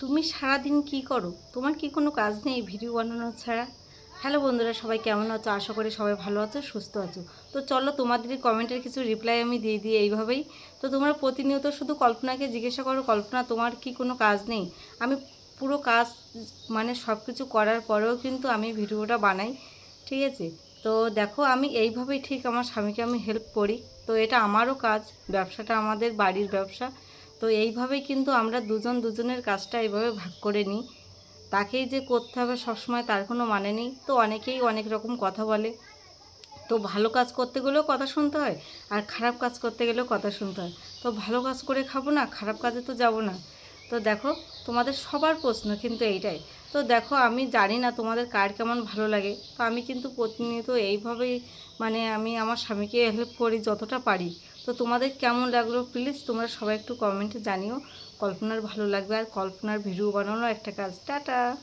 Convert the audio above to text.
তুমি সারাদিন কি করো? তোমার কি কোনো কাজ নেই ভিডিও বানানো ছাড়া? হ্যালো বন্ধুরা, সবাই কেমন আছো? আশা করি সবাই ভালো আছো, সুস্থ আছো। তো চলো তোমাদের কমেন্টের কিছু রিপ্লাই আমি দিয়ে দিই এইভাবেই। তো তোমরা প্রতিনিয়ত শুধু কল্পনাকে জিজ্ঞাসা করো, কল্পনা তোমার কি কোনো কাজ নেই? আমি পুরো কাজ মানে সব কিছু করার পরেও কিন্তু আমি ভিডিওটা বানাই, ঠিক আছে? তো দেখো, আমি এইভাবেই ঠিক আমার স্বামীকে আমি হেল্প করি। তো এটা আমারও কাজ, ব্যবসাটা আমাদের বাড়ির ব্যবসা। তো এইভাবেই কিন্তু আমরা দুজন দুজনের কাজটা এইভাবে ভাগ করে নিই। তাকেই যে করতে হবে সবসময় তার কোনো মানে নেই। তো অনেকেই অনেক রকম কথা বলে। তো ভালো কাজ করতে গেলেও কথা শুনতে হয় আর খারাপ কাজ করতে গেলেও কথা শুনতে হয়। তো ভালো কাজ করে খাব না, খারাপ কাজে তো যাব না। তো দেখো তোমাদের সবার প্রশ্ন কিন্তু এইটাই। তো দেখো, আমি জানি না তোমাদের কার কেমন ভালো লাগে। তো আমি কিন্তু প্রতিনিয়ত এইভাবেই মানে আমি আমার স্বামীকে হেল্প করি যতটা পারি। তো তোমাদের কেমন লাগল? প্লিজ তোমরা সবাই একটু কমেন্টে জানিও। কল্পনার ভালো লাগবে আর কল্পনার ভিডিও বানানো একটা কাজ। টাটা!